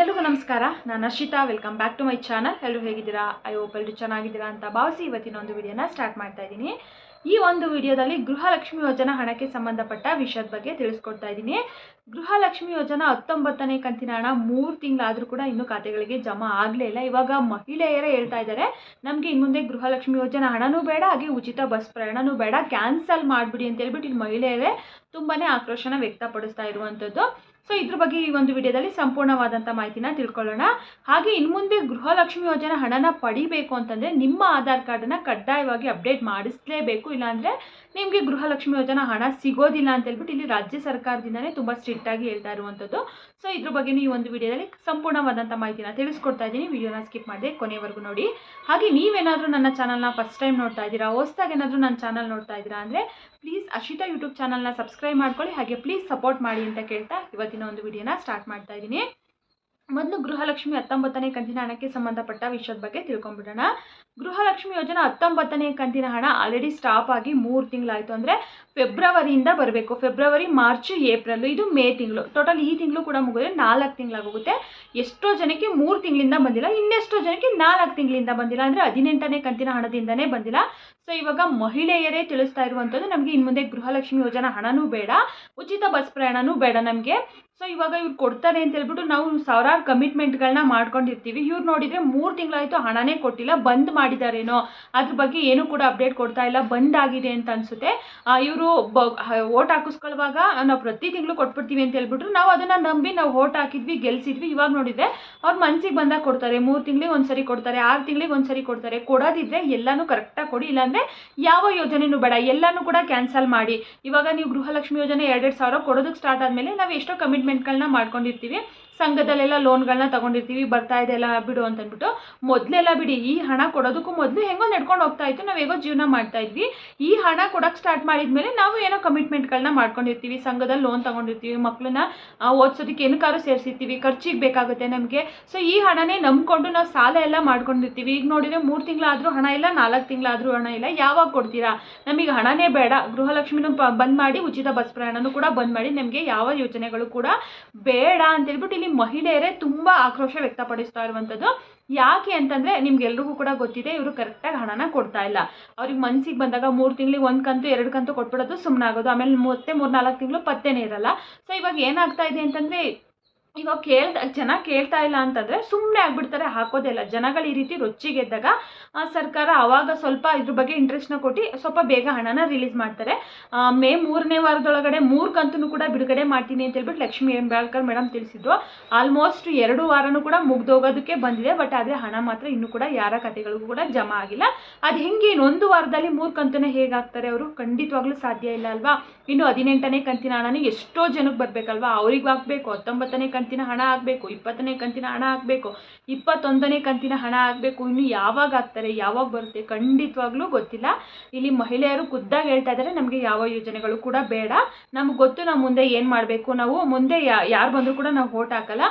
ಎಲ್ರಿಗೂ ನಮಸ್ಕಾರ. ನಾನು Arshita. Welcome back to my channel ಎಲ್ಲರೂ ಹೇಗಿದ್ದೀರಾ? ಐ ಹೋಪ್ ಎಲ್ಲರೂ ಚೆನ್ನಾಗಿದ್ದೀರಾ ಅಂತ ಭಾವಿಸಿ ಇವತ್ತಿನ ಒಂದು ವಿಡಿಯೋನ ಸ್ಟಾರ್ಟ್ ಮಾಡ್ತಾ ಇದ್ದೀನಿ. ಈ ಒಂದು ವಿಡಿಯೋದಲ್ಲಿ ಗೃಹಲಕ್ಷ್ಮಿ ಯೋಜನಾ ಹಣಕ್ಕೆ ಸಂಬಂಧಪಟ್ಟ ವಿಷಯದ ಬಗ್ಗೆ ತಿಳಿಸ್ಕೊಡ್ತಾ ಇದ್ದೀನಿ. ಗೃಹಲಕ್ಷ್ಮಿ ಯೋಜನಾ ಹತ್ತೊಂಬತ್ತನೇ ಕಂತಿನ ಹಣ ಮೂರು ತಿಂಗಳಾದರೂ ಕೂಡ ಇನ್ನೂ ಖಾತೆಗಳಿಗೆ ಜಮಾ ಆಗಲೇ ಇಲ್ಲ. ಇವಾಗ ಮಹಿಳೆಯರೇ ಹೇಳ್ತಾ ಇದ್ದಾರೆ, ನಮಗೆ ಇನ್ನು ಮುಂದೆ ಗೃಹಲಕ್ಷ್ಮಿ ಯೋಜನಾ ಹಣನೂ ಬೇಡ, ಹಾಗೆ ಉಚಿತ ಬಸ್ ಪ್ರಯಾಣನೂ ಬೇಡ, ಕ್ಯಾನ್ಸಲ್ ಮಾಡಿಬಿಡಿ ಅಂತ ಹೇಳ್ಬಿಟ್ಟು ಇಲ್ಲಿ ಮಹಿಳೆಯರೇ ತುಂಬಾ ಆಕ್ರೋಶನ ವ್ಯಕ್ತಪಡಿಸ್ತಾ ಇರುವಂಥದ್ದು ಸೊ ಇದ್ರ ಬಗ್ಗೆ ಈ ಒಂದು ವಿಡಿಯೋದಲ್ಲಿ ಸಂಪೂರ್ಣವಾದಂಥ ಮಾಹಿತಿನ ತಿಳ್ಕೊಳ್ಳೋಣ. ಹಾಗೆ ಇನ್ನು ಮುಂದೆ ಗೃಹಲಕ್ಷ್ಮಿ ಯೋಜನೆ ಹಣನ ಪಡಿಬೇಕು ಅಂತಂದರೆ ನಿಮ್ಮ ಆಧಾರ್ ಕಾರ್ಡನ್ನು ಕಡ್ಡಾಯವಾಗಿ ಅಪ್ಡೇಟ್ ಮಾಡಿಸಲೇಬೇಕು. ಇಲ್ಲಾಂದರೆ ನಿಮಗೆ ಗೃಹಲಕ್ಷ್ಮಿ ಯೋಜನಾ ಹಣ ಸಿಗೋದಿಲ್ಲ ಅಂತ ಹೇಳ್ಬಿಟ್ಟು ಇಲ್ಲಿ ರಾಜ್ಯ ಸರ್ಕಾರದಿಂದನೇ ತುಂಬ ಸ್ಟ್ರಿಕ್ಟಾಗಿ ಹೇಳ್ತಾ ಇರುವಂಥದ್ದು ಸೊ ಇದ್ರ ಬಗ್ಗೆ ಈ ಒಂದು ವಿಡಿಯೋದಲ್ಲಿ ಸಂಪೂರ್ಣವಾದಂಥ ಮಾಹಿತಿನ ತಿಳಿಸ್ಕೊಡ್ತಾ ಇದ್ದೀನಿ. ವಿಡಿಯೋನ ಸ್ಕಿಪ್ ಮಾಡಿದೆ ಕೊನೆವರೆಗೂ ನೋಡಿ. ಹಾಗೆ ನೀವೇನಾದರೂ ನನ್ನ ಚಾನಲ್ನ ಫಸ್ಟ್ ಟೈಮ್ ನೋಡ್ತಾ ಇದ್ದೀರಾ, ಹೊಸ್ದಾಗಿ ಏನಾದರೂ ನನ್ನ ಚಾನಲ್ ನೋಡ್ತಾ ಇದ್ದೀರಾ ಅಂದರೆ ಪ್ಲೀಸ್ ಅಶಿತಾ ಯೂಟ್ಯೂಬ್ ಚಾನಲ್ನ ಸಬ್ಸ್ಕ್ರೈಬ್ ಮಾಡ್ಕೊಳ್ಳಿ. ಹಾಗೆ ಪ್ಲೀಸ್ ಸಪೋರ್ಟ್ ಮಾಡಿ ಅಂತ ಕೇಳ್ತಾ ಇವತ್ತಿನ ಒಂದು ವಿಡಿಯೋನ ಸ್ಟಾರ್ಟ್ ಮಾಡ್ತಾ ಇದ್ದೀನಿ ಮೊದಲು ಗೃಹಲಕ್ಷ್ಮಿ ಹತ್ತೊಂಬತ್ತನೇ ಕಂತಿನ ಹಣಕ್ಕೆ ಸಂಬಂಧಪಟ್ಟ ವಿಷಯದ ಬಗ್ಗೆ ತಿಳ್ಕೊಂಬಿಡೋಣ ಗೃಹಲಕ್ಷ್ಮಿ ಯೋಜನೆ ಹತ್ತೊಂಬತ್ತನೇ ಕಂತಿನ ಹಣ ಆಲ್ರೆಡಿ ಸ್ಟಾಪ್ ಆಗಿ ಮೂರು ತಿಂಗಳಾಯಿತು ಅಂದರೆ ಫೆಬ್ರವರಿಯಿಂದ ಬರಬೇಕು. ಫೆಬ್ರವರಿ, ಮಾರ್ಚ್, ಏಪ್ರಿಲ್ ಇದು ಮೇ ತಿಂಗಳು. ಟೋಟಲ್ ಈ ತಿಂಗಳು ಕೂಡ ಮುಗಿದ್ರೆ ನಾಲ್ಕು ತಿಂಗಳಾಗೋಗುತ್ತೆ. ಎಷ್ಟೋ ಜನಕ್ಕೆ ಮೂರು ತಿಂಗಳಿಂದ ಬಂದಿಲ್ಲ, ಇನ್ನೆಷ್ಟೋ ಜನಕ್ಕೆ ನಾಲ್ಕು ತಿಂಗಳಿಂದ ಬಂದಿಲ್ಲ ಅಂದರೆ ಹದಿನೆಂಟನೇ ಕಂತಿನ ಹಣದಿಂದನೇ ಬಂದಿಲ್ಲ. ಸೊ ಇವಾಗ ಮಹಿಳೆಯರೇ ತಿಳಿಸ್ತಾ ಇರುವಂಥದ್ದು ನಮಗೆ ಇನ್ನು ಮುಂದೆ ಗೃಹಲಕ್ಷ್ಮಿ ಯೋಜನಾ ಹಣನೂ ಬೇಡ, ಉಚಿತ ಬಸ್ ಪ್ರಯಾಣನೂ ಬೇಡ ನಮಗೆ. ಸೊ ಇವಾಗ ಇವ್ರು ಕೊಡ್ತಾರೆ ಅಂತ ಹೇಳ್ಬಿಟ್ಟು ನಾವು ಸಾವಿರಾರು ಕಮಿಟ್ಮೆಂಟ್ಗಳನ್ನ ಮಾಡ್ಕೊಂಡಿರ್ತೀವಿ. ಇವ್ರು ನೋಡಿದರೆ ಮೂರು ತಿಂಗಳಾಯಿತು ಹಣನೇ ಕೊಟ್ಟಿಲ್ಲ, ಬಂದ್ ಮಾಡಿದಾರೇನೋ. ಅದ್ರ ಬಗ್ಗೆ ಏನೂ ಕೂಡ ಅಪ್ಡೇಟ್ ಕೊಡ್ತಾ ಇಲ್ಲ, ಬಂದ್ ಆಗಿದೆ ಅಂತ ಅನಿಸುತ್ತೆ. ಇವರು ಬ ಓಟ್ ಹಾಕಿಸ್ಕೊಳ್ಳುವಾಗ ನಾವು ಪ್ರತಿ ತಿಂಗಳು ಕೊಟ್ಬಿಡ್ತೀವಿ ಅಂತ ಹೇಳ್ಬಿಟ್ರು. ನಾವು ಅದನ್ನು ನಂಬಿ ನಾವು ಓಟ್ ಹಾಕಿದ್ವಿ, ಗೆಲ್ಸಿದ್ವಿ. ಇವಾಗ ನೋಡಿದರೆ ಅವ್ರ ಮನ್ಸಿಗೆ ಬಂದಾಗ ಕೊಡ್ತಾರೆ. ಮೂರು ತಿಂಗಳಿಗೆ ಒಂದು ಸರಿ ಕೊಡ್ತಾರೆ, ಆರು ತಿಂಗಳಿಗೆ ಒಂದು ಸರಿ ಕೊಡ್ತಾರೆ. ಕೊಡೋದಿದ್ರೆ ಎಲ್ಲನೂ ಕರೆಕ್ಟಾಗಿ ಕೊಡಿ. ಇಲ್ಲಾಂದರೆ ಯಾವ ಯೋಜನೆಯೂ ಬೇಡ. ಎಲ್ಲನೂ ಕೂಡ ಕ್ಯಾನ್ಸಲ್ ಮಾಡಿ. ಇವಾಗ ನೀವು ಗೃಹಲಕ್ಷ್ಮಿ ಯೋಜನೆ ಎರಡೆರಡು ಸಾವಿರ ಕೊಡೋದಕ್ಕೆ ಸ್ಟಾರ್ಟ್ ಆದಮೇಲೆ ನಾವು ಎಷ್ಟೋ ಕಮಿಟ್ಮೆಂಟ್ಗಳನ್ನ ಮಾಡ್ಕೊಂಡಿರ್ತೀವಿ. ಸಂಘದಲ್ಲೆಲ್ಲ ಲೋನ್ಗಳನ್ನ ತಗೊಂಡಿರ್ತೀವಿ, ಬರ್ತಾ ಇದೆ ಎಲ್ಲ ಬಿಡು ಅಂತ ಅಂದ್ಬಿಟ್ಟು ಮೊದಲೆಲ್ಲ ಬಿಡಿ, ಈ ಹಣ ಕೊಡೋದಕ್ಕೂ ಮೊದಲು ಹೆಂಗೋ ನಡ್ಕೊಂಡು ಹೋಗ್ತಾ ಇತ್ತು, ನಾವು ಹೇಗೋ ಜೀವನ ಮಾಡ್ತಾ ಇದ್ವಿ. ಈ ಹಣ ಕೊಡೋಕೆ ಸ್ಟಾರ್ಟ್ ಮಾಡಿದ್ಮೇಲೆ ನಾವು ಏನೋ ಕಮಿಟ್ಮೆಂಟ್ಗಳನ್ನ ಮಾಡ್ಕೊಂಡಿರ್ತೀವಿ ಸಂಘದಲ್ಲಿ ಲೋನ್ ತಗೊಂಡಿರ್ತೀವಿ ಮಕ್ಕಳನ್ನ ಓದಿಸೋದಕ್ಕೆ ಏನಕ್ಕಾದ್ರೂ ಸೇರಿಸಿರ್ತೀವಿ, ಖರ್ಚಿಗೆ ಬೇಕಾಗುತ್ತೆ ನಮಗೆ. ಸೊ ಈ ಹಣನೇ ನಂಬ್ಕೊಂಡು ನಾವು ಸಾಲ ಎಲ್ಲ ಮಾಡ್ಕೊಂಡಿರ್ತೀವಿ. ಈಗ ನೋಡಿದರೆ ಮೂರು ತಿಂಗಳಾದರೂ ಹಣ ಇಲ್ಲ, ನಾಲ್ಕು ತಿಂಗಳಾದರೂ ಹಣ ಇಲ್ಲ, ಯಾವಾಗ ಕೊಡ್ತೀರಾ? ನಮಗೆ ಹಣನೇ ಬೇಡ. ಗೃಹಲಕ್ಷ್ಮಿನೂ ಬಂದ್ ಮಾಡಿ ಉಚಿತ ಬಸ್ ಪ್ರಯಾಣನೂ ಕೂಡ ಬಂದ್ ಮಾಡಿ, ನಮಗೆ ಯಾವ ಯೋಜನೆಗಳು ಕೂಡ ಬೇಡ ಅಂತ ಹೇಳ್ಬಿಟ್ಟು ಇಲ್ಲಿ ಮಹಿಳೆಯರೇ ತುಂಬ ಆಕ್ರೋಶ ವ್ಯಕ್ತಪಡಿಸ್ತಾ ಇರುವಂಥದ್ದು ಯಾಕೆ ಅಂತಂದರೆ ನಿಮ್ಗೆಲ್ರಿಗೂ ಕೂಡ ಗೊತ್ತಿದೆ, ಇವರು ಕರೆಕ್ಟಾಗಿ ಹಣನ ಕೊಡ್ತಾ ಇಲ್ಲ. ಅವ್ರಿಗೆ ಮನ್ಸಿಗೆ ಬಂದಾಗ ಮೂರು ತಿಂಗಳಿಗೆ ಒಂದು ಕಂತು, ಎರಡು ಕಂತು ಕೊಟ್ಬಿಡೋದು ಸುಮ್ಮನಾಗೋದು ಆಮೇಲೆ ಮತ್ತೆ ಮೂರು ನಾಲ್ಕು ತಿಂಗಳು ಪತ್ತೇನೇ ಇರಲ್ಲ. ಸೊ ಇವಾಗ ಏನಾಗ್ತಾ ಇದೆ ಅಂತಂದರೆ ಇವಾಗ ಕೇಳ್ತಾ, ಜನ ಕೇಳ್ತಾ ಇಲ್ಲ ಅಂತಂದರೆ ಸುಮ್ಮನೆ ಆಗ್ಬಿಡ್ತಾರೆ, ಹಾಕೋದೇ ಇಲ್ಲ. ಜನಗಳು ಈ ರೀತಿ ರೊಚ್ಚಿಗೆದ್ದಾಗ ಸರ್ಕಾರ ಆವಾಗ ಸ್ವಲ್ಪ ಇದ್ರ ಬಗ್ಗೆ ಇಂಟ್ರೆಸ್ಟ್ನ ಕೊಟ್ಟು ಸ್ವಲ್ಪ ಬೇಗ ಹಣನ ರಿಲೀಸ್ ಮಾಡ್ತಾರೆ. ಮೇ ಮೂರನೇ ವಾರದೊಳಗಡೆ ಮೂರು ಕಂತೂ ಕೂಡ ಬಿಡುಗಡೆ ಮಾಡ್ತೀನಿ ಅಂತ ಹೇಳ್ಬಿಟ್ಟು ಲಕ್ಷ್ಮೀ ಹೆಂಬಾಳ್ಕರ್ ಮೇಡಮ್ ತಿಳಿಸಿದ್ರು. ಆಲ್ಮೋಸ್ಟ್ ಎರಡು ವಾರನೂ ಕೂಡ ಮುಗ್ದೋಗೋದಕ್ಕೆ ಬಂದಿದೆ ಬಟ್ ಆದರೆ ಹಣ ಮಾತ್ರ ಇನ್ನೂ ಕೂಡ ಯಾರ ಖಾತೆಗಳಿಗೂ ಕೂಡ ಜಮಾ ಆಗಿಲ್ಲ. ಅದು ಹೆಂಗೆ ಒಂದು ವಾರದಲ್ಲಿ ಮೂರು ಕಂತನ್ನು ಹೇಗಾಗ್ತಾರೆ ಅವರು? ಖಂಡಿತವಾಗ್ಲೂ ಸಾಧ್ಯ ಇಲ್ಲ ಅಲ್ವಾ? ಇನ್ನು ಹದಿನೆಂಟನೇ ಕಂತಿನ ಹಣನೇ ಎಷ್ಟೋ ಜನಕ್ಕೆ ಬರಬೇಕಲ್ವಾ? ಅವ್ರಿಗೆ ಹಾಕಬೇಕು ಹತ್ತೊಂಬತ್ತನೇ ಕಂತಿನ ಹಣ ಆಗಬೇಕು, ಇಪ್ಪತ್ತನೇ ಕಂತಿನ ಹಣ ಆಗಬೇಕು, ಇಪ್ಪತ್ತೊಂದನೇ ಕಂತಿನ ಹಣ ಆಗಬೇಕು, ಇನ್ನು ಯಾವಾಗ ಆಗ್ತಾರೆ, ಯಾವಾಗ ಬರುತ್ತೆ ಖಂಡಿತವಾಗ್ಲೂ ಗೊತ್ತಿಲ್ಲ. ಇಲ್ಲಿ ಮಹಿಳೆಯರು ಖುದ್ದಾಗಿ ಹೇಳ್ತಾ ಇದ್ದಾರೆ, ನಮಗೆ ಯಾವ ಯೋಜನೆಗಳು ಕೂಡ ಬೇಡ. ನಮ್ಗೆ ಗೊತ್ತು, ನಾವು ಮುಂದೆ ಏನು ಮಾಡಬೇಕು, ನಾವು ಮುಂದೆ ಯಾರು ಬಂದರೂ ಕೂಡ ನಾವು ಓಟ್ ಹಾಕಲ್ಲ.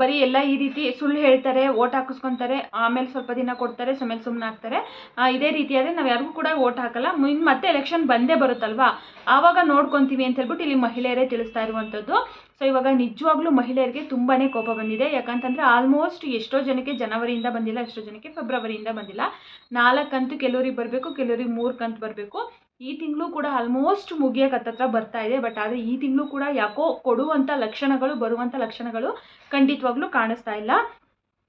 ಬರೀ ಎಲ್ಲ ಈ ರೀತಿ ಸುಳ್ಳು ಹೇಳ್ತಾರೆ ಓಟ್ ಹಾಕಿಸ್ಕೊತಾರೆ, ಆಮೇಲೆ ಸ್ವಲ್ಪ ದಿನ ಕೊಡ್ತಾರೆ ಸುಮ್ಮನೆ ಸುಮ್ಮನೆ ಆಗ್ತಾರೆ ಇದೇ ರೀತಿಯಾದರೆ ನಾವು ಯಾರಿಗೂ ಕೂಡ ಓಟ್ ಹಾಕಲ್ಲ. ಇನ್ನು ಮತ್ತೆ ಎಲೆಕ್ಷನ್ ಬಂದೇ ಬರುತ್ತಲ್ವಾ? ಆವಾಗ ನೋಡ್ಕೊತೀವಿ ಅಂತ ಹೇಳ್ಬಿಟ್ಟು ಇಲ್ಲಿ ಮಹಿಳೆಯರೇ ತಿಳಿಸ್ತಾ ಇರುವಂಥದ್ದು ಸೊ ಇವಾಗ ನಿಜವಾಗ್ಲೂ ಮಹಿಳೆಯರಿಗೆ ತುಂಬಾ ಕೋಪ ಬಂದಿದೆ. ಯಾಕಂತಂದರೆ ಆಲ್ಮೋಸ್ಟ್ ಎಷ್ಟೋ ಜನಕ್ಕೆ ಜನವರಿಯಿಂದ ಬಂದಿಲ್ಲ, ಎಷ್ಟೋ ಜನಕ್ಕೆ ಫೆಬ್ರವರಿಯಿಂದ ಬಂದಿಲ್ಲ. ನಾಲ್ಕು ಕಂತು ಕೆಲವ್ರಿಗೆ ಬರಬೇಕು, ಕೆಲವ್ರಿಗೆ ಮೂರು ಕಂತು ಬರಬೇಕು. ಈ ತಿಂಗಳು ಕೂಡ ಆಲ್ಮೋಸ್ಟ್ ಮುಗಿಯೋಕೆ ಹತ್ತತ್ರ ಬರ್ತಾ ಇದೆ. ಬಟ್ ಆದರೆ ಈ ತಿಂಗಳು ಕೂಡ ಯಾಕೋ ಕೊಡುವಂಥ ಲಕ್ಷಣಗಳು ಬರುವಂಥ ಲಕ್ಷಣಗಳು ಖಂಡಿತವಾಗ್ಲೂ ಕಾಣಿಸ್ತಾ ಇಲ್ಲ.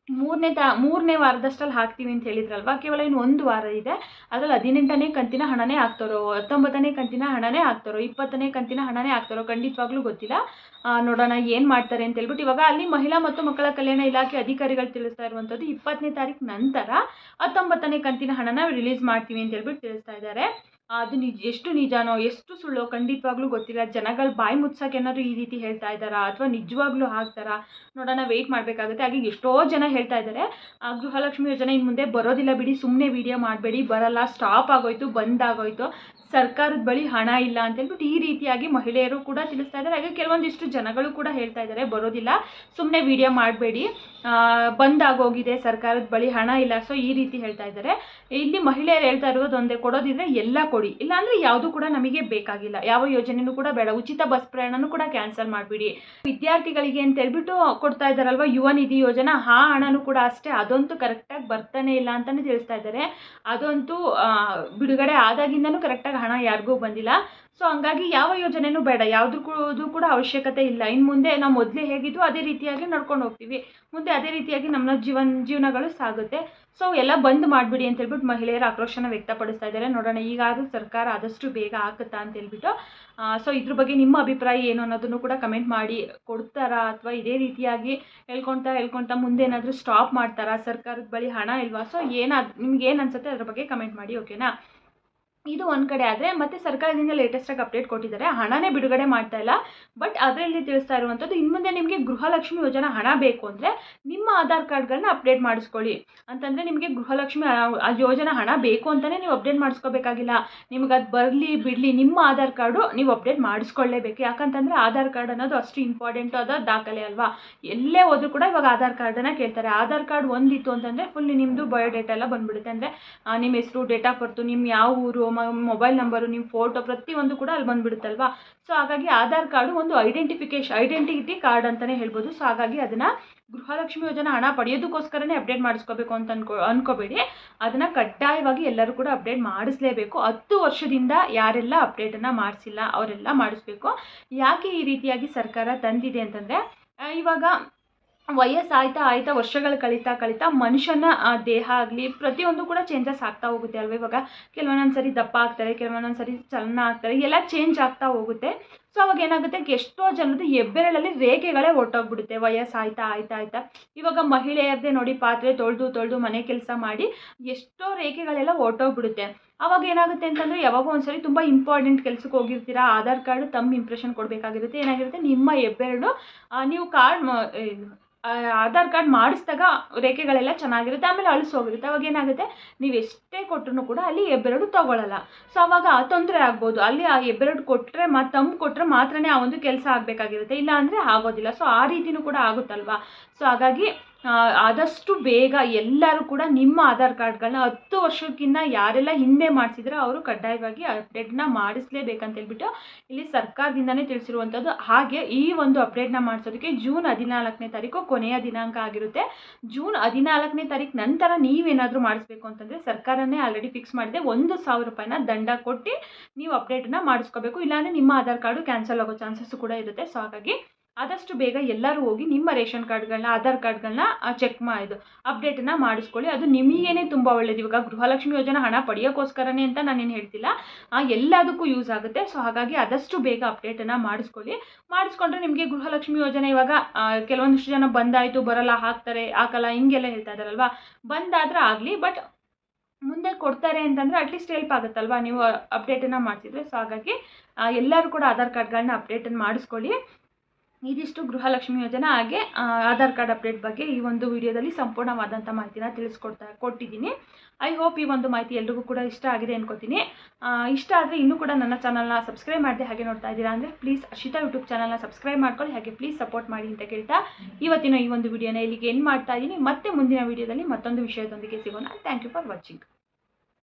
ಮೂರನೇ ತಾ, ಮೂರನೇ ವಾರದಷ್ಟಲ್ಲಿ ಹಾಕ್ತೀವಿ ಅಂತ ಹೇಳಿದ್ರಲ್ವ? ಕೇವಲ ಇನ್ನು ಒಂದು ವಾರ ಇದೆ. ಅದರಲ್ಲಿ ಹದಿನೆಂಟನೇ ಕಂತಿನ ಹಣನೇ ಹಾಕ್ತಾರೋ, ಹತ್ತೊಂಬತ್ತನೇ ಕಂತಿನ ಹಣನೇ ಹಾಕ್ತಾರೋ, ಇಪ್ಪತ್ತನೇ ಕಂತಿನ ಹಣನೇ ಹಾಕ್ತಾರೋ ಖಂಡಿತವಾಗ್ಲೂ ಗೊತ್ತಿಲ್ಲ. ನೋಡೋಣ ಏನು ಮಾಡ್ತಾರೆ ಅಂತ ಹೇಳ್ಬಿಟ್ಟು ಇವಾಗ ಅಲ್ಲಿ ಮಹಿಳಾ ಮತ್ತು ಮಕ್ಕಳ ಕಲ್ಯಾಣ ಇಲಾಖೆ ಅಧಿಕಾರಿಗಳು ತಿಳಿಸ್ತಾ ಇರುವಂಥದ್ದು ಇಪ್ಪತ್ತನೇ ತಾರೀಕು ನಂತರ ಹತ್ತೊಂಬತ್ತನೇ ಕಂತಿನ ಹಣನ ರಿಲೀಸ್ ಮಾಡ್ತೀವಿ ಅಂತ ಹೇಳ್ಬಿಟ್ಟು ತಿಳಿಸ್ತಾ ಇದ್ದಾರೆ. ಅದು ನಿಜ, ಎಷ್ಟು ನಿಜಾನೋ, ಎಷ್ಟು ಸುಳ್ಳೋ ಖಂಡಿತವಾಗ್ಲೂ ಗೊತ್ತಿಲ್ಲ. ಜನಗಳು ಬಾಯಿ ಮುಚ್ಚಕ್ಕೆ ಏನಾದ್ರು ಈ ರೀತಿ ಹೇಳ್ತಾ ಇದ್ದಾರಾ ಅಥವಾ ನಿಜವಾಗ್ಲೂ ಆಗ್ತಾರಾ ನೋಡೋಣ ವೆಯ್ಟ್ ಮಾಡಬೇಕಾಗುತ್ತೆ. ಹಾಗೆ ಎಷ್ಟೋ ಜನ ಹೇಳ್ತಾ ಇದ್ದಾರೆ. ಗೃಹಲಕ್ಷ್ಮಿ ಯೋಜನೆ ಇನ್ನು ಮುಂದೆ ಬರೋದಿಲ್ಲ ಬಿಡಿ ಸುಮ್ಮನೆ ವಿಡಿಯೋ ಮಾಡಬೇಡಿ, ಬರಲ್ಲ ಸ್ಟಾಪ್ ಆಗೋಯ್ತು ಬಂದಾಗೋಯ್ತು ಸರ್ಕಾರದ ಬಳಿ ಹಣ ಇಲ್ಲ ಅಂತ ಹೇಳ್ಬಿಟ್ಟು ಈ ರೀತಿಯಾಗಿ ಮಹಿಳೆಯರು ಕೂಡ ತಿಳಿಸ್ತಾ ಇದ್ದಾರೆ. ಹಾಗೆ ಕೆಲವೊಂದಿಷ್ಟು ಜನಗಳು ಕೂಡ ಹೇಳ್ತಾ ಇದ್ದಾರೆ, ಬರೋದಿಲ್ಲ ಸುಮ್ಮನೆ ವಿಡಿಯೋ ಮಾಡಬೇಡಿ. ಬಂದಾಗೋಗಿದೆ ಸರ್ಕಾರದ ಬಳಿ ಹಣ ಇಲ್ಲ. ಸೊ ಈ ರೀತಿ ಹೇಳ್ತಾ ಇದ್ದಾರೆ. ಇಲ್ಲಿ ಮಹಿಳೆಯರು ಹೇಳ್ತಾ ಇರೋದು ಒಂದೇ, ಕೊಡೋದಿದ್ರೆ ಎಲ್ಲ ಕೊಡಿ. ಇಲ್ಲಾಂದ್ರೆ ಯಾವುದು ಕೂಡ ನಮಗೆ ಬೇಕಾಗಿಲ್ಲ. ಯಾವ ಯೋಜನೆನೂ ಕೂಡ ಬೇಡ. ಉಚಿತ ಬಸ್ ಪ್ರಯಾಣನೂ ಕೂಡ ಕ್ಯಾನ್ಸಲ್ ಮಾಡಿಬಿಡಿ. ವಿದ್ಯಾರ್ಥಿಗಳಿಗೆ ಅಂತ ಹೇಳ್ಬಿಟ್ಟು ಕೊಡ್ತಾ ಇದ್ದಾರಲ್ವ? ಯುವ ನಿಧಿ ಯೋಜನಾ? ಆ ಹಣನೂ ಕೂಡ ಅಷ್ಟೇ. ಅದಂತೂ ಕರೆಕ್ಟಾಗಿ ಬರ್ತಾನೆ ಇಲ್ಲ ಅಂತಲೇ ತಿಳಿಸ್ತಾ ಇದ್ದಾರೆ. ಅದಂತೂ ಬಿಡುಗಡೆ ಆದಾಗಿಂದನೂ ಕರೆಕ್ಟಾಗಿ ಹಣ ಯಾರಿಗೂ ಬಂದಿಲ್ಲ. ಸೊ ಹಂಗಾಗಿ ಯಾವ ಯೋಜನೆನೂ ಬೇಡ. ಯಾವುದಕ್ಕೂ ಕೂಡ ಅವಶ್ಯಕತೆ ಇಲ್ಲ. ಇನ್ನು ಮುಂದೆ ನಾವು ಮೊದಲೇ ಹೇಗಿದ್ವು ಅದೇ ರೀತಿಯಾಗಿ ನಡ್ಕೊಂಡು ಹೋಗ್ತೀವಿ. ಮುಂದೆ ಅದೇ ರೀತಿಯಾಗಿ ನಮ್ಮ ಜೀವನ, ಜೀವನಗಳು ಸಾಗುತ್ತೆ. ಸೊ ಎಲ್ಲ ಬಂದ್ ಮಾಡಿಬಿಡಿ ಅಂತ ಹೇಳ್ಬಿಟ್ಟು ಮಹಿಳೆಯರ ಆಕ್ರೋಶನ ವ್ಯಕ್ತಪಡಿಸ್ತಾ ಇದ್ದಾರೆ. ನೋಡೋಣ, ಈಗಾದರೂ ಸರ್ಕಾರ ಆದಷ್ಟು ಬೇಗ ಹಾಕುತ್ತಾ ಅಂತ ಹೇಳ್ಬಿಟ್ಟು ಸೊ ಇದ್ರ ಬಗ್ಗೆ ನಿಮ್ಮ ಅಭಿಪ್ರಾಯ ಏನು ಅನ್ನೋದನ್ನು ಕೂಡ ಕಮೆಂಟ್ ಮಾಡಿ ಕೊಡ್ತಾರಾ ಅಥವಾ ಇದೇ ರೀತಿಯಾಗಿ ಹೇಳ್ಕೊಳ್ತಾ ಹೇಳ್ಕೊಳ್ತಾ ಮುಂದೆ ಏನಾದರೂ ಸ್ಟಾಪ್ ಮಾಡ್ತಾರಾ? ಸರ್ಕಾರದ ಬಳಿ ಹಣ ಇಲ್ವಾ? ಸೊ ಏನಾದ್ರು ನಿಮ್ಗೆ ಏನು ಅನ್ಸುತ್ತೆ ಅದ್ರ ಬಗ್ಗೆ ಕಮೆಂಟ್ ಮಾಡಿ ಓಕೆನಾ ಇದು ಒಂದು ಕಡೆ ಆದರೆ ಮತ್ತೆ ಸರ್ಕಾರದಿಂದ ಲೇಟೆಸ್ಟಾಗಿ ಅಪ್ಡೇಟ್ ಕೊಟ್ಟಿದ್ದಾರೆ. ಹಣನೇ ಬಿಡುಗಡೆ ಮಾಡ್ತಾ ಇಲ್ಲ. ಬಟ್ ಅದರಲ್ಲಿ ತಿಳಿಸ್ತಾ ಇರುವಂಥದ್ದು ಇನ್ನು ಮುಂದೆ ನಿಮಗೆ ಗೃಹಲಕ್ಷ್ಮಿ ಯೋಜನಾ ಹಣ ಬೇಕು ಅಂದರೆ ನಿಮ್ಮ ಆಧಾರ್ ಕಾರ್ಡ್ಗಳನ್ನ ಅಪ್ಡೇಟ್ ಮಾಡಿಸ್ಕೊಳ್ಳಿ. ಅಂತಂದರೆ ನಿಮಗೆ ಗೃಹಲಕ್ಷ್ಮಿ, ಆ- ಆ ಯೋಜನಾ ಹಣ ಬೇಕು ಅಂತಲೇ ನೀವು ಅಪ್ಡೇಟ್ ಮಾಡಿಸ್ಕೋಬೇಕಾಗಿಲ್ಲ. ನಿಮ್ಗೆ ಅದು ಬರಲಿ, ಬಿಡಲಿ ನಿಮ್ಮ ಆಧಾರ್ ಕಾರ್ಡು ನೀವು ಅಪ್ಡೇಟ್ ಮಾಡಿಸ್ಕೊಳ್ಳೇಬೇಕು. ಯಾಕಂತಂದರೆ ಆಧಾರ್ ಕಾರ್ಡ್ ಅನ್ನೋದು ಅಷ್ಟು ಇಂಪಾರ್ಟೆಂಟ್ ಆದ ದಾಖಲೆ ಅಲ್ವಾ? ಎಲ್ಲೇ ಹೋದ್ರೂ ಕೂಡ ಇವಾಗ ಆಧಾರ್ ಕಾರ್ಡನ್ನು ಕೇಳ್ತಾರೆ. ಆಧಾರ್ ಕಾರ್ಡ್ ಒಂದಿತ್ತು ಅಂತಂದರೆ ಫುಲ್ ನಿಮ್ಮದು ಬಯೋಡೇಟಾ ಎಲ್ಲ ಬಂದ್ಬಿಡುತ್ತೆ. ಅಂದರೆ ನಿಮ್ಮ ಹೆಸರು ಡೇಟ್ ಆಫ್ ಬರ್ತು ನಿಮ್ಮ ಯಾವ ಊರು ಮೊಬೈಲ್ ನಂಬರು ನಿಮ್ಮ ಫೋಟೋ ಪ್ರತಿಯೊಂದು ಕೂಡ ಅಲ್ಲಿ ಬಂದ್ಬಿಡುತ್ತಲ್ವಾ? ಸೊ ಹಾಗಾಗಿ ಆಧಾರ್ ಕಾರ್ಡು ಒಂದು ಐಡೆಂಟಿಫಿಕೇಶನ್ ಐಡೆಂಟಿಟಿ ಕಾರ್ಡ್ ಅಂತಲೇ ಹೇಳ್ಬೋದು. ಸೊ ಹಾಗಾಗಿ ಅದನ್ನು ಗೃಹಲಕ್ಷ್ಮಿ ಯೋಜನಾ ಹಣ ಪಡೆಯೋದಕ್ಕೋಸ್ಕರನೇ ಅಪ್ಡೇಟ್ ಮಾಡಿಸ್ಕೋಬೇಕು ಅಂತ ಅನ್ಕೋ, ಅನ್ಕೋಬೇಡಿ. ಅದನ್ನು ಕಡ್ಡಾಯವಾಗಿ ಎಲ್ಲರೂ ಕೂಡ ಅಪ್ಡೇಟ್ ಮಾಡಿಸ್ಲೇಬೇಕು. ಹತ್ತು ವರ್ಷದಿಂದ ಯಾರೆಲ್ಲ ಅಪ್ಡೇಟನ್ನು ಮಾಡಿಸಿಲ್ಲ, ಅವರೆಲ್ಲ ಮಾಡಿಸ್ಬೇಕು. ಯಾಕೆ ಈ ರೀತಿಯಾಗಿ ಸರ್ಕಾರ ತಂದಿದೆ ಅಂತಂದರೆ ಇವಾಗ ವಯಸ್ಸಾಯ್ತಾ ಆಯ್ತಾ, ವರ್ಷಗಳು ಕಳೀತಾ ಕಳೀತಾ ಮನುಷ್ಯನ ದೇಹ ಆಗಲಿ ಪ್ರತಿಯೊಂದು ಕೂಡ ಚೇಂಜಸ್ ಆಗ್ತಾ ಹೋಗುತ್ತೆ ಅಲ್ವ ಇವಾಗ? ಕೆಲವೊಂದೊಂದು ದಪ್ಪ ಆಗ್ತಾರೆ, ಕೆಲವೊಂದೊಂದು ಸರಿ ಚಲನ ಆಗ್ತಾರೆ, ಎಲ್ಲ ಚೇಂಜ್ ಆಗ್ತಾ ಹೋಗುತ್ತೆ. ಸೊ ಅವಾಗ ಏನಾಗುತ್ತೆ? ಎಷ್ಟೋ ಜನದ ಹೆಬ್ಬೆರಳಲ್ಲಿ ರೇಖೆಗಳೇ ಹೊರ್ಟೋಗ್ಬಿಡುತ್ತೆ ವಯಸ್ಸಾಯ್ತಾ, ಆಯ್ತಾ ಆಯ್ತಾ. ಇವಾಗ ಮಹಿಳೆಯರದೇ ನೋಡಿ ಪಾತ್ರೆ ತೊಳೆದು ತೊಳೆದು ಮನೆ ಕೆಲಸ ಮಾಡಿ ಎಷ್ಟೋ ರೇಖೆಗಳೆಲ್ಲ ಹೊರಟೋಗ್ಬಿಡುತ್ತೆ ಅವಾಗ ಏನಾಗುತ್ತೆ ಅಂತಂದರೆ ಯಾವಾಗೋ ಒಂದ್ಸರಿ ತುಂಬ ಇಂಪಾರ್ಟೆಂಟ್ ಕೆಲಸಕ್ಕೆ ಹೋಗಿರ್ತೀರಾ, ಆಧಾರ್ ಕಾರ್ಡ್ ತಮ್ಮ ಇಂಪ್ರೆಷನ್ ಕೊಡಬೇಕಾಗಿರುತ್ತೆ. ಏನಾಗಿರುತ್ತೆ? ನಿಮ್ಮ ಹೆಬ್ಬೆರಳು ನೀವು ಕಾರ್ಡ್ ಆಧಾರ್ ಕಾರ್ಡ್ ಮಾಡಿಸಿದಾಗ ರೇಖೆಗಳೆಲ್ಲ ಚೆನ್ನಾಗಿರುತ್ತೆ, ಆಮೇಲೆ ಅಳಿಸೋಗಿರುತ್ತೆ ಅವಾಗ ಏನಾಗುತ್ತೆ? ನೀವು ಎಷ್ಟೇ ಕೊಟ್ಟರು ಕೂಡ ಅಲ್ಲಿ ಎಬ್ಬೆರಡು ತಗೊಳ್ಳಲ್ಲ ಸೊ ಅವಾಗ ತೊಂದರೆ ಆಗ್ಬೋದು. ಅಲ್ಲಿ ಆ ಎಬ್ಬೆರಡು ಕೊಟ್ಟರೆ ಮತ್ತು ತಮ್ಮ ಕೊಟ್ಟರೆ ಮಾತ್ರನೇ ಆ ಒಂದು ಕೆಲಸ ಆಗಬೇಕಾಗಿರುತ್ತೆ. ಇಲ್ಲ ಅಂದರೆ ಆಗೋದಿಲ್ಲ. ಸೊ ಆ ರೀತಿಯೂ ಕೂಡ ಆಗುತ್ತಲ್ವಾ? ಸೊ ಹಾಗಾಗಿ ಆದಷ್ಟು ಬೇಗ ಎಲ್ಲರೂ ಕೂಡ ನಿಮ್ಮ ಆಧಾರ್ ಕಾರ್ಡ್ಗಳನ್ನ ಹತ್ತು ವರ್ಷಕ್ಕಿಂತ ಯಾರೆಲ್ಲ ಹಿಂದೆ ಮಾಡಿಸಿದ್ರೆ ಅವರು ಕಡ್ಡಾಯವಾಗಿ ಅಪ್ಡೇಟ್ನ ಮಾಡಿಸಲೇಬೇಕಂತ ಹೇಳ್ಬಿಟ್ಟು ಇಲ್ಲಿ ಸರ್ಕಾರದಿಂದನೇ ತಿಳಿಸಿರುವಂಥದ್ದು. ಹಾಗೆ ಈ ಒಂದು ಅಪ್ಡೇಟ್ನ ಮಾಡಿಸೋದಕ್ಕೆ ಜೂನ್ ಹದಿನಾಲ್ಕನೇ ತಾರೀಕು ಕೊನೆಯ ದಿನಾಂಕ ಆಗಿರುತ್ತೆ. ಜೂನ್ ಹದಿನಾಲ್ಕನೇ ತಾರೀಕು ನಂತರ ನೀವೇನಾದರೂ ಮಾಡಿಸ್ಬೇಕು ಅಂತಂದರೆ ಸರ್ಕಾರನೇ ಆಲ್ರೆಡಿ ಫಿಕ್ಸ್ ಮಾಡಿದೆ. ಒಂದು ಸಾವಿರ ರೂಪಾಯಿನ ದಂಡ ಕೊಟ್ಟು ನೀವು ಅಪ್ಡೇಟನ್ನ ಮಾಡಿಸ್ಕೋಬೇಕು. ಇಲ್ಲಾಂದರೆ ನಿಮ್ಮ ಆಧಾರ್ ಕಾರ್ಡು ಕ್ಯಾನ್ಸಲ್ ಆಗೋ ಚಾನ್ಸಸ್ ಕೂಡ ಇರುತ್ತೆ. ಸೊ ಹಾಗಾಗಿ ಆದಷ್ಟು ಬೇಗ ಎಲ್ಲರೂ ಹೋಗಿ ನಿಮ್ಮ ರೇಷನ್ ಕಾರ್ಡ್ಗಳನ್ನ ಆಧಾರ್ ಕಾರ್ಡ್ಗಳನ್ನ ಚೆಕ್ ಮಾಡಿದ್ದು ಅಪ್ಡೇಟನ್ನು ಮಾಡಿಸ್ಕೊಳ್ಳಿ. ಅದು ನಿಮಗೇನೆ ತುಂಬ ಒಳ್ಳೇದು. ಇವಾಗ ಗೃಹಲಕ್ಷ್ಮಿ ಯೋಜನೆ ಹಣ ಪಡೆಯೋಕ್ಕೋಸ್ಕರನೇ ಅಂತ ನಾನೇನು ಹೇಳ್ತಿಲ್ಲ. ಎಲ್ಲದಕ್ಕೂ ಯೂಸ್ ಆಗುತ್ತೆ. ಸೊ ಹಾಗಾಗಿ ಆದಷ್ಟು ಬೇಗ ಅಪ್ಡೇಟನ್ನು ಮಾಡಿಸ್ಕೊಳ್ಳಿ. ಮಾಡಿಸ್ಕೊಂಡ್ರೆ ನಿಮಗೆ ಗೃಹಲಕ್ಷ್ಮಿ ಯೋಜನೆ ಇವಾಗ ಕೆಲವೊಂದಿಷ್ಟು ಜನ ಬಂದಾಯಿತು, ಬರಲ್ಲ, ಹಾಕ್ತಾರೆ, ಹಾಕಲ್ಲ, ಹಿಂಗೆಲ್ಲ ಹೇಳ್ತಾ ಇದ್ದಾರಲ್ವಾ ಬಂದಾದ್ರೆ ಆಗಲಿ ಬಟ್ ಮುಂದೆ ಕೊಡ್ತಾರೆ ಅಂತಂದರೆ ಅಟ್ಲೀಸ್ಟ್ ಹೆಲ್ಪ್ ಆಗುತ್ತಲ್ವಾ? ನೀವು ಅಪ್ಡೇಟನ್ನು ಮಾಡಿಸಿದ್ರೆ. ಸೊ ಹಾಗಾಗಿ ಎಲ್ಲರೂ ಕೂಡ ಆಧಾರ್ ಕಾರ್ಡ್ಗಳನ್ನ ಅಪ್ಡೇಟನ್ನು ಮಾಡಿಸ್ಕೊಳ್ಳಿ. ಇದಿಷ್ಟು ಗೃಹಲಕ್ಷ್ಮಿ ಯೋಜನೆ. ಹಾಗೆ ಆಧಾರ್ ಕಾರ್ಡ್ ಅಪ್ಡೇಟ್ ಬಗ್ಗೆ ಈ ಒಂದು ವಿಡಿಯೋದಲ್ಲಿ ಸಂಪೂರ್ಣವಾದಂಥ ಮಾಹಿತಿನ ತಿಳಿಸ್ಕೊಡ್ತಾ, ಕೊಟ್ಟಿದ್ದೀನಿ. ಐ ಹೋಪ್ ಈ ಒಂದು ಮಾಹಿತಿ ಎಲ್ರಿಗೂ ಕೂಡ ಇಷ್ಟ ಆಗಿದೆ ಅನ್ಕೋತೀನಿ. ಇಷ್ಟ ಆದರೆ ಇನ್ನೂ ಕೂಡ ನನ್ನ ಚಾನಲ್ನ ಸಬ್ಸ್ಕ್ರೈಬ್ ಮಾಡಿದೆ ಹಾಗೆ ನೋಡ್ತಾ ಇದ್ದೀರಾ ಅಂದರೆ ಪ್ಲೀಸ್ ಅರ್ಷಿತಾ ಯೂಟ್ಯೂಬ್ ಚಾನಲ್ನ ಸಬ್ಸ್ಕ್ರೈಬ್ ಮಾಡ್ಕೊಳ್ಳಿ, ಹಾಗೆ ಪ್ಲೀಸ್ ಸಪೋರ್ಟ್ ಮಾಡಿ ಅಂತ ಕೇಳ್ತಾ ಇವತ್ತಿನ ಈ ಒಂದು ವಿಡಿಯೋನ ಇಲ್ಲಿಗೆ ಏನು ಮಾಡ್ತಾ ಇದ್ದೀನಿ. ಮತ್ತೆ ಮುಂದಿನ ವಿಡಿಯೋದಲ್ಲಿ ಮತ್ತೊಂದು ವಿಷಯದೊಂದಿಗೆ ಸಿಗೋಣ. Thank you for watching